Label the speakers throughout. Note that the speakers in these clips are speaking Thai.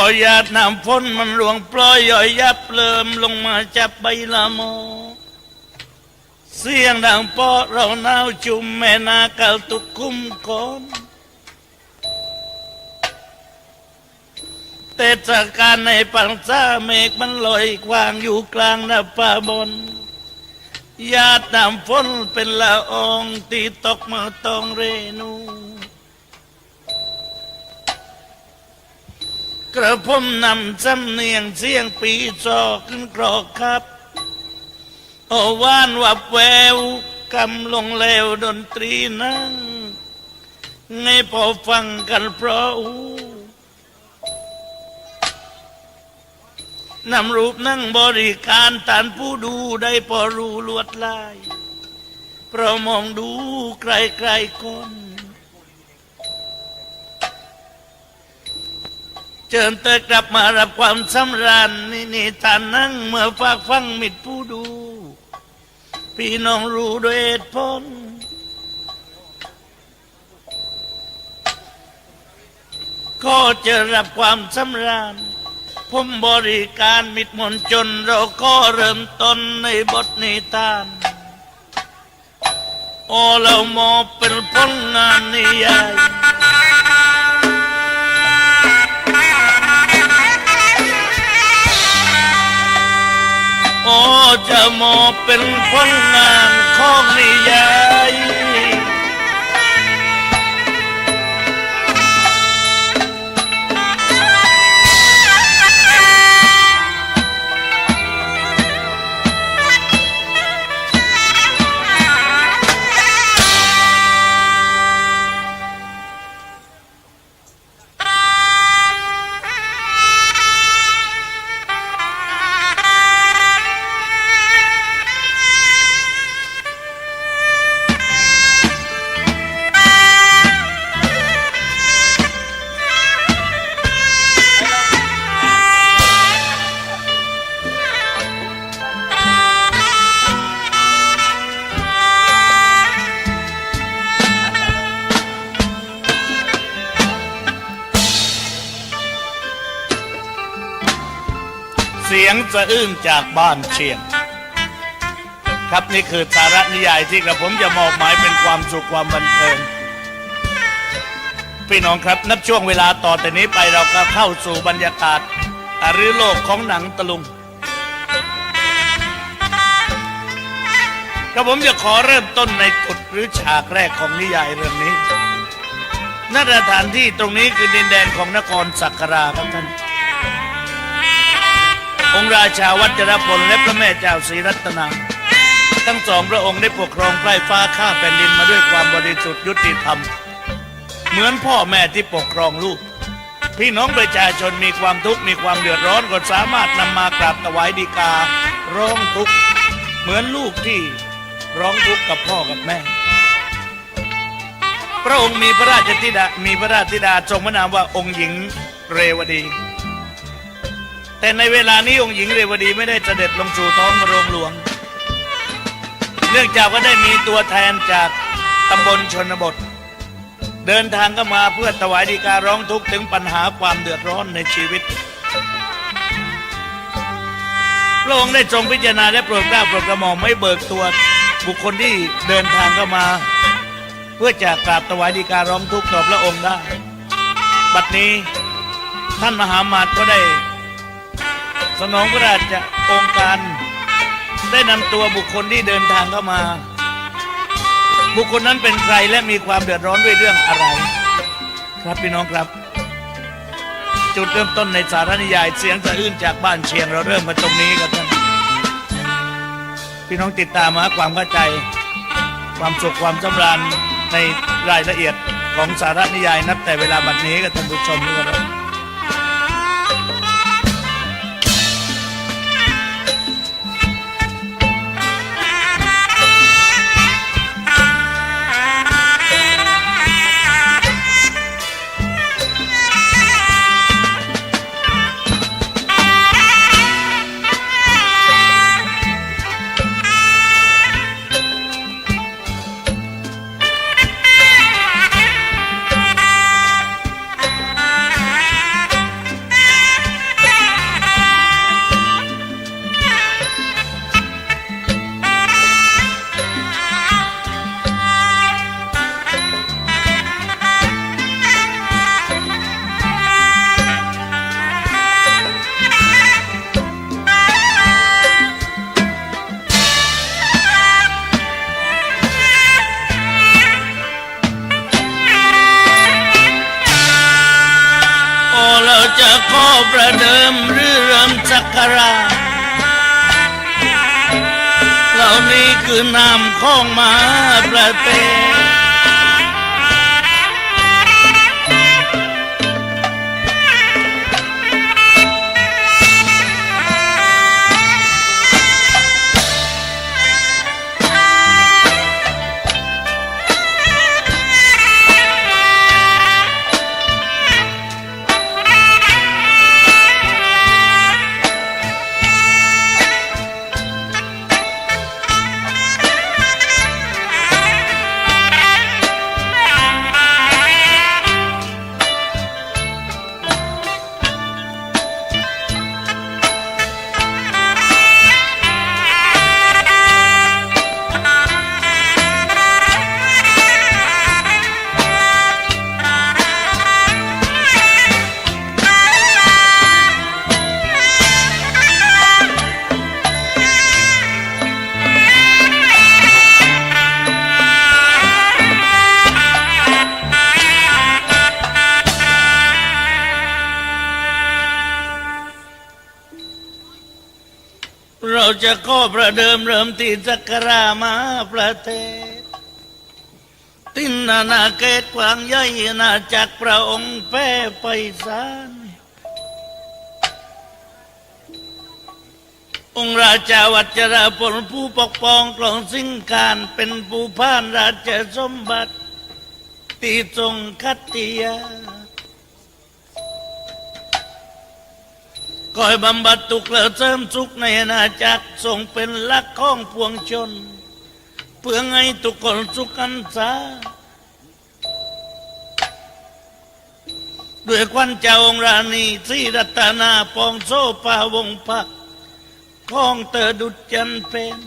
Speaker 1: พอยาดน้ำฝนมันหลวงปล่อยย่อยยับเริ่มลงมาจับใบละโมเสียงดังปาะเราหนาวจุ่มแม่นาเกาตุกคุ้มก้อนเทศกาลในปังซาเมฆมันลอยกวางอยู่กลางน้าป่าบนหยาดน้ำฝนเป็นละอองตีตกมาตองเรนู กระผมนำสำเนียงเสียงปีจอขึ้นกรอกครับโอวานวับแววกำลงแล้วดนตรีนั่งไงพอฟังกันเพราะนำรูปนั่งบริการตานผู้ดูได้พอรู้ลวดลายเพราะมองดูไกลไกลๆคน เชิญเตอกลับมารับความสำราญนี่นี่ทานนั่งเมื่อฝากฟังมิตรผู้ดู พี่น้องรู้ด้วยเหตุผลก็จะรับความสำราญ ผมบริการมิตรมนจน เราก็เริ่มต้นในบทนิทาน โอ้เรามอเป็นผลงานนิยาย อจะมอบเป็นคนงานของนิยาย เสียงสะอื้นจากบ้านเชียง ครับนี่คือสาระนิยายที่กระผมจะมอบหมายเป็นความสุขความบันเทิงพี่น้องครับนับช่วงเวลาต่อแต่นี้ไปเราก็เข้าสู่บรรยากาศหรือโลกของหนังตะลุงกระผมจะขอเริ่มต้นในจุดหรือฉากแรกของนิยายเรื่องนี้ณสถานที่ตรงนี้คือดินแดนของนครสักการาครับท่าน องค์ราชาวัชรพลและพระแม่เจ้าศรีรัตนา ทั้งสองพระองค์ได้ปกครองไพร่ฟ้าข้าแผ่นดินมาด้วยความบริสุทธิ์ยุติธรรม เหมือนพ่อแม่ที่ปกครองลูก พี่น้องประชาชนมีความทุกข์มีความเดือดร้อนก็สามารถนำมากราบถวายดีกา ร้องทุกข์เหมือนลูกที่ร้องทุกข์กับพ่อกับแม่ พระองค์มีพระราชธิดามีพระราชธิดาทรงพระนามว่าองค์หญิงเรวดี แต่ในเวลานี้องค์หญิงเรวดีไม่ได้เสด็จลงสู่ท้องพระโรงหลวง เนื่องจากว่าได้มีตัวแทนจากตำบลชนบท เดินทางก็มาเพื่อถวายดีการร้องทุกข์ถึงปัญหาความเดือดร้อนในชีวิตพระองค์ได้ทรงพิจารณาและโปรดเกล้าโปรดกระหม่อมไม่เบิกตัวบุคคลที่เดินทางเข้ามา เพื่อจะกราบถวายดีการร้องทุกข์ต่อพระองค์ได้ บัดนี้ท่านมหามาตย์ก็ได้ สนองพระราชองค์การ ได้นำตัวบุคคลที่เดินทางเข้ามา บุคคลนั้นเป็นใครและมีความเดือดร้อนด้วยเรื่องอะไร ครับพี่น้องครับ จุดเริ่มต้นในสารนิยายเสียงสะอื้นจากบ้านเชียงเราเริ่มมาตรงนี้ครับท่านพี่น้องติดตามมาความเข้าใจ ความสุขความสำราญในรายละเอียดของสารนิยายนับแต่เวลาบัดนี้กับท่านผู้ชมด้วยครับ ขอประเดิมเรือเริ่มสักราราเหล่านี้คือนามของมาประเทศ ประเดิมเริ่มที่สักการะมาประเทศ ตินนานาเกตกวางใหญ่นาจากพระองค์แพ้ไปสารองค์ราชาวัชราพลผู้ปกป้องกลองสิ่งการเป็นผู้พานราชสมบัติที่ทรงคัตติยา คอยบำบัดทุกข์และเสริมสุขในอาจักรทรงเป็นหลักของปวงชน เพื่อให้ทุกคนสุขกันษาด้วยควันเจ้าองราณีศรีรัตนาปองโซปาวงพักของเตอดุจจันเป็น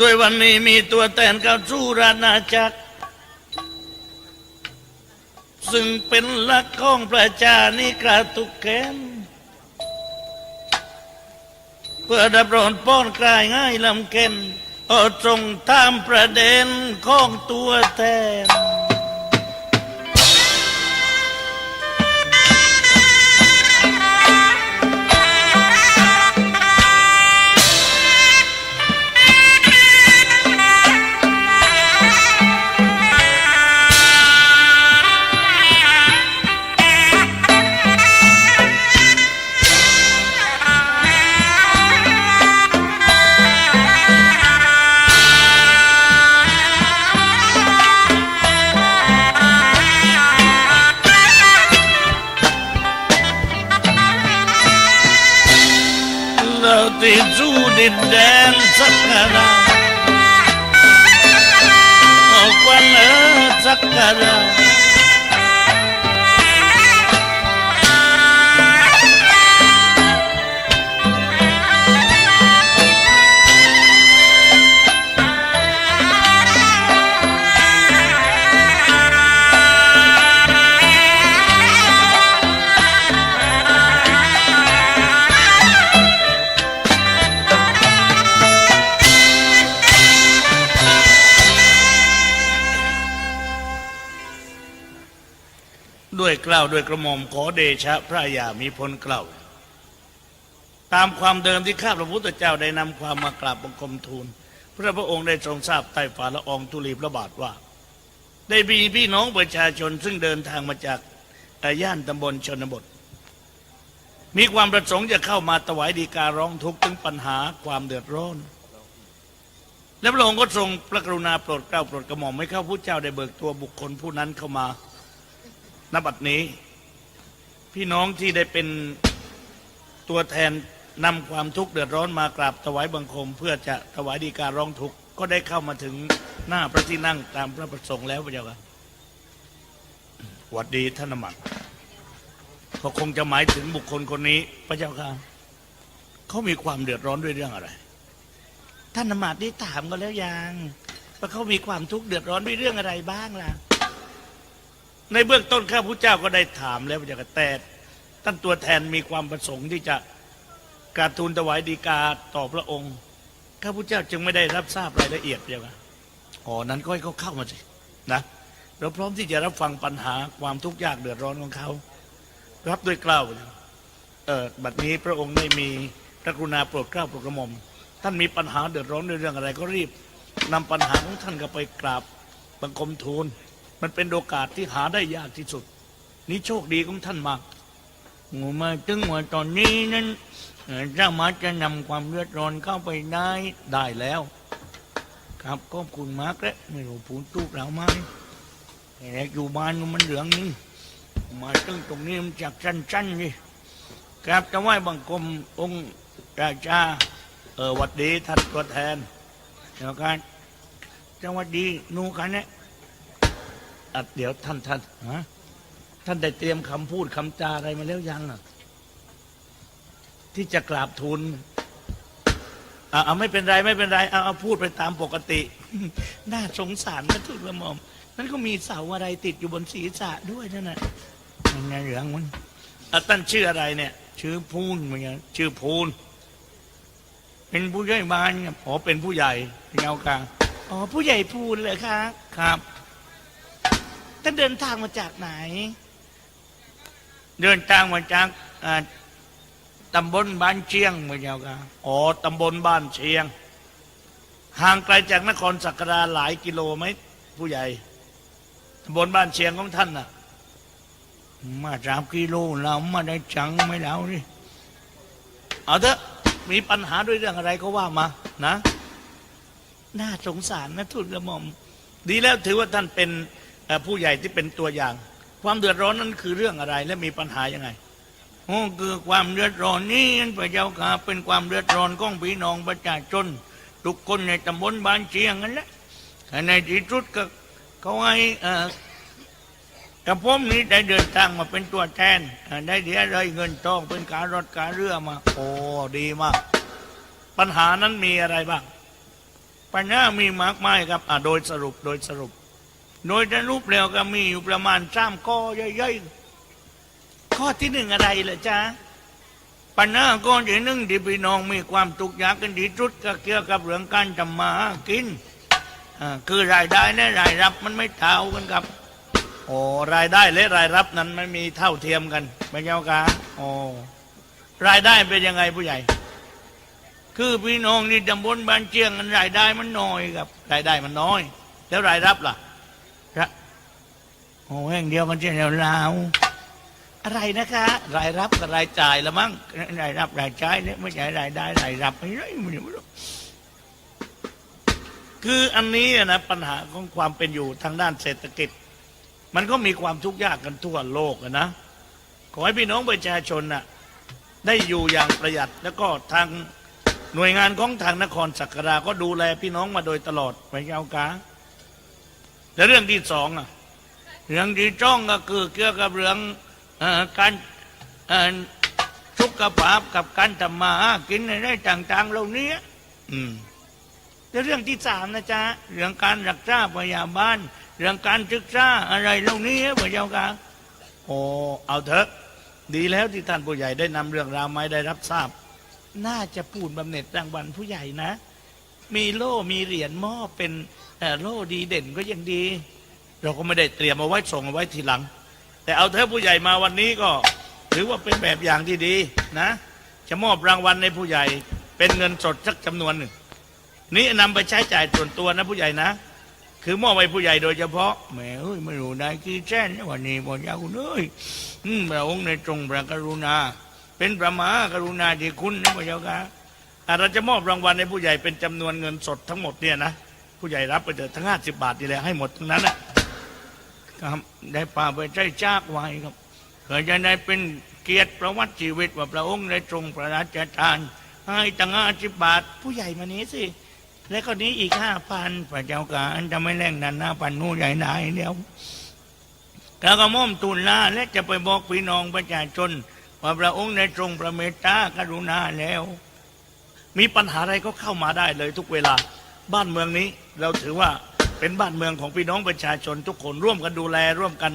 Speaker 1: ด้วยวันนี้มีตัวแทนเข้าสู่ราชนาจักร ซึ่งเป็นหลักของประชานิกราตุกแกนเพื่อดับร้อนป้อนกลายง่ายลำเก็นเอาตรงตามประเด็นของตัวแทน ด้วยกล่าวด้วยกระหม่อมขอเดชะพระยามีพลกล่าวตามความเดิมที่ข้าพระพุทธเจ้าได้นำความมากราบบังคมทูล พระพระองค์ได้ทรงทราบใต้ฝ่าละอองธุลีพระบาทว่า ได้มีพี่น้องประชาชนซึ่งเดินทางมาจากย่านตำบลชนบท มีความประสงค์จะเข้ามาถวายดีการร้องทุกข์ถึงปัญหาความเดือดร้อนและพระองค์ก็ทรงพระกรุณาโปรดเกล้าโปรดกระหม่อมให้ข้าพระเจ้าได้เบิกตัวบุคคลผู้นั้นเข้ามา ณบัดนี้ พี่น้องที่ได้เป็นตัวแทนนำความทุกข์เดือดร้อนมากราบถวายบังคม เพื่อจะถวายดีการร้องทุกข์ก็ได้เข้ามาถึงหน้าพระที่นั่งตามพระประสงค์แล้วพระเจ้าค่ะหวัดดีท่านอมัดก็คงจะหมายถึงบุคคลคนนี้ พระเจ้าค่ะเขามีความเดือดร้อนด้วยเรื่องอะไร ท่านอมัดได้ถามกันแล้วยังว่าเขามีความทุกข์เดือดร้อนด้วยเรื่องอะไรบ้างล่ะ ในเบื้องต้นข้าพุทธเจ้าก็ได้ถามแล้วพระเจ้าค่ะแต่ท่านตัวแทนมีความประสงค์ที่จะกราบทูลถวายดีกาต่อพระองค์ข้าพุทธเจ้าจึงไม่ได้รับทราบรายละเอียดพระเจ้าค่ะอ๋อนั้นก็ให้เขาเข้ามาสินะเราพร้อมที่จะรับฟังปัญหาความทุกข์ยากเดือดร้อนของเขา รับด้วยกล้าวเออบัดนี้พระองค์ได้มีพระกรุณาโปรดเกล้าโปรดกระหม่อม ท่านมีปัญหาเดือดร้อนในเรื่องอะไรก็รีบนำปัญหาของท่านก็ไปกราบบังคมทูล มันเป็นโอกาสที่หาได้ยากที่สุด นี่โชคดีของท่านมาก
Speaker 2: งูมาถึงว่าตอนนี้นั้นเอ่อสามารถจะนำความเลือดร้อนเข้าไปได้
Speaker 1: ได้แล้ว
Speaker 2: ครับขอบคุณมากเลยไม่รู้พูดถูกแล้วไหมแต่อยู่บ้านมันเหลืองนี่มาถึงตรงนี้มันจากสั้นๆนี่ครับจะไหว้บังคมองค์ราชา
Speaker 1: เออวัดดีท่านตัวแทน
Speaker 2: เดี๋ยวกันสวัสดีนูกันเนี่ย
Speaker 1: อะเดี๋ยวท่านท่าน
Speaker 2: ฮะ
Speaker 1: ท่านได้เตรียมคำพูดคำจาอะไรมาแล้วยังอะที่จะกราบทูลอะเอาไม่เป็นไรไม่เป็นไรเอาเอาพูดไปตามปกติ น่าสงสารนะทูกระหม่อมนั่นก็มีเสาอะไรติดอยู่บนศีรษะด้วยนั่นน่ะ
Speaker 2: มันในเหลืองมัน
Speaker 1: อะท่านชื่ออะไรเนี่ย
Speaker 2: ชื่อพูนเหมือนกัน
Speaker 1: ชื่อพูน
Speaker 2: เป็นผู้ใหญ่บ้านครับ
Speaker 1: อ๋อเป็นผู้ใหญ่
Speaker 2: เงากลาง
Speaker 1: อ๋อผู้ใหญ่พูนเลยคะ
Speaker 2: ครับ
Speaker 1: ท่านเดินทางมาจากไหน
Speaker 2: เดินทางมาจากอ่าตำบลบ้านเชียงเหมือนเจ้าค่ะ
Speaker 1: อ๋อตำบลบ้านเชียง ห่างไกลจากนครสักการาหลายกิโลไหมผู้ใหญ่ตำบลบ้านเชียงของท่านน่ะ
Speaker 2: มาสามกิโลเรามาได้จังไม่แล้วนี่
Speaker 1: เอาเถอะมีปัญหาด้วยเรื่องอะไรก็ว่ามานะ น่าสงสารนะทูลกระหม่อม ดีแล้วถือว่าท่านเป็น ผู้ใหญ่ที่เป็นตัวอย่าง ความเดือดร้อนนั้นคือเรื่องอะไร และมีปัญหายังไง
Speaker 2: โอ้คือความเดือดร้อนนี้นั่นพระเจ้าค่ะเป็นความเดือดร้อนของพี่น้องประชาชนทุกคนในตำบลบ้านเชียงนั่นแหละแต่ในที่สุดก็เขาให้กระผมนี้ได้เดินทางมาเป็นตัวแทน ได้เดียอะไรเงินทองเป็นการรถการเรือมา
Speaker 1: โอ้ดีมาก ปัญหานั้นมีอะไรบ้าง
Speaker 2: ปัญหามีมากมายครับ
Speaker 1: โดยสรุปโดยสรุป
Speaker 2: โดยจะรูปแล้วก็มีอยู่ประมาณสามข้อย่อยๆ
Speaker 1: ข้อที่หนึ่งอะไรเหรอจ๊ะ
Speaker 2: ปัญหาก้อนที่หนึ่งที่พี่น้องมีความทุกข์ยากกันที่สุดก็เกี่ยวกับเรื่องการทำมาหากินคือรายได้และรายรับมันไม่เท่ากันครับ
Speaker 1: โอ้รายได้และรายรับนั้นไม่มีเท่าเทียมกัน
Speaker 2: พระเจ้าค่ะ
Speaker 1: โอ้รายได้เป็นยังไงผู้ใหญ่
Speaker 2: คือพี่น้องที่ตำบลบ้านเชียงกันรายได้มันน้อยครับ
Speaker 1: รายได้มันน้อย แล้วรายรับล่ะ
Speaker 2: โอ้แห่งเดียวกันเช่นเดียวลาว
Speaker 1: อะไรนะคะ รายรับกับรายจ่ายละมั้ง
Speaker 2: รายรับรายจ่ายเนี่ยไม่ใช่รายได้รายรับไม่ได้ไม่รู้
Speaker 1: คืออันนี้นะปัญหาของความเป็นอยู่ทางด้านเศรษฐกิจ มันก็มีความทุกข์ยากกันทั่วโลกนะขอให้พี่น้องประชาชนน่ะได้อยู่อย่างประหยัดแล้วก็ทางหน่วยงานของทางนครสักการาก็ดูแลพี่น้องมาโดยตลอด
Speaker 2: พระเจ้าค่ะ
Speaker 1: แล้วเรื่องที่สองอะ
Speaker 2: เรื่องที่จ้องก็คือเกี่ยวกับเรื่องการเอ่อสุขภาพกับการทำมาหากินในต่าง ๆ เหล่านี้
Speaker 1: อืม
Speaker 2: แล้วเรื่องที่สามนะจ๊ะเรื่องการรักษาพยาบาลเรื่องการศึกษาอะไรเหล่านี้พระเจ้าค่ะ
Speaker 1: โอ้เอาเถอะดีแล้วที่ท่านผู้ใหญ่ได้นำเรื่องราวมาได้รับทราบ น่าจะปูนบำเหน็จรางวัลผู้ใหญ่นะ มีโล่มีเหรียญหม้อเป็นโล่ดีเด่นก็ยังดี เราก็ไม่ได้เตรียมเอาไว้ส่งเอาไว้ทีหลัง แต่เอาเถอผู้ใหญ่มาวันนี้ก็ ถือว่าเป็นแบบอย่างที่ดีนะ จะมอบรางวัลในผู้ใหญ่ เป็นเงินสดสักจำนวนหนึ่ง นี่นำไปใช้จ่ายส่วนตัวนะผู้ใหญ่นะ คือมอบให้ผู้ใหญ่โดยเฉพาะ
Speaker 2: แหม่เอ้ยไม่รู้ได้กี่แสนวันนี้พระเจ้าคุณเอ้ยอืมพระองค์ในทรงพระกรุณา เป็นพระมหากรุณาที่คุณนะพระเจ้าค่ะ
Speaker 1: เราจะมอบรางวัลให้ผู้ใหญ่เป็นจำนวนเงินสดทั้งหมดเนี่ยนะผู้ใหญ่รับไปเถอะทั้งห้าสิบบาทนี่แหละให้หมดทั้งนั้นนะ ครับ
Speaker 2: ได้ป่าไปใช้จากไว้ครับเพื่อจะได้เป็นเกียรติประวัติชีวิตว่าพระองค์ได้ทรงพระราชทาน ให้ตั้งห้าสิบบาท
Speaker 1: ผู้ใหญ่มานี้สิ และก็นี้อีกห้าพัน
Speaker 2: พระเจ้าการจะไม่แรงนันหน้าปันนู่ใหญ่ได้เดียวแล้วก็ม่อมตุลลาและจะไปบอกพี่น้องประชาชนว่าพระองค์ได้ทรงพระเมตตากรุณาแล้ว
Speaker 1: มีปัญหาอะไรก็เข้ามาได้เลยทุกเวลาบ้านเมืองนี้เราถือว่า เป็นบ้านเมืองของพี่น้องประชาชนทุกคนร่วมกันดูแล ร่วมกัน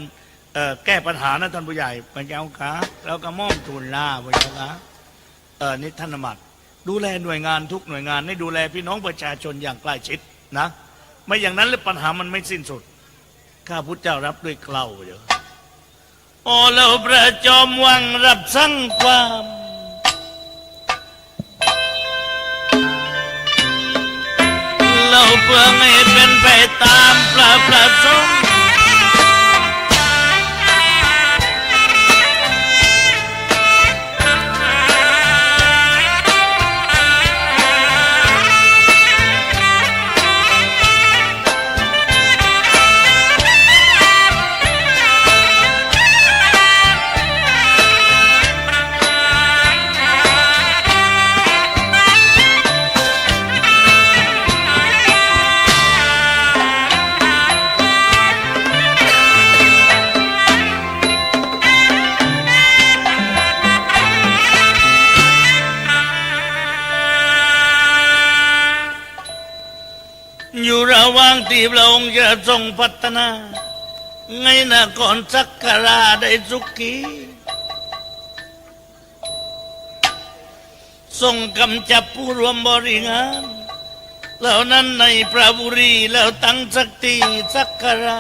Speaker 1: แก้ปัญหานะท่านผู้ใหญ่
Speaker 2: พระเจ้าค่ะแล้วก็ม่อมตุลลาพระเจ้าค่ะ
Speaker 1: เออนี่ท่านอมัดดูแลหน่วยงานทุกหน่วยงานให้ดูแลพี่น้องประชาชนอย่างใกล้ชิดนะไม่อย่างนั้นแล้วปัญหามันไม่สิ้นสุด ข้าพุทธเจ้ารับด้วยเกล้าเดี๋ยวโอ้เราพระจอมวังรับสั่งความ เราเพื่อให้เป็นไปตามพระประสงค์ ที่พระองค์จะทรงพัฒนาไงนะก่อนสักการาได้สุขีทรงกำจับผู้รวมบริงารเหล่านั้นในพระบุรีแล้วตั้งสักทีสักการะ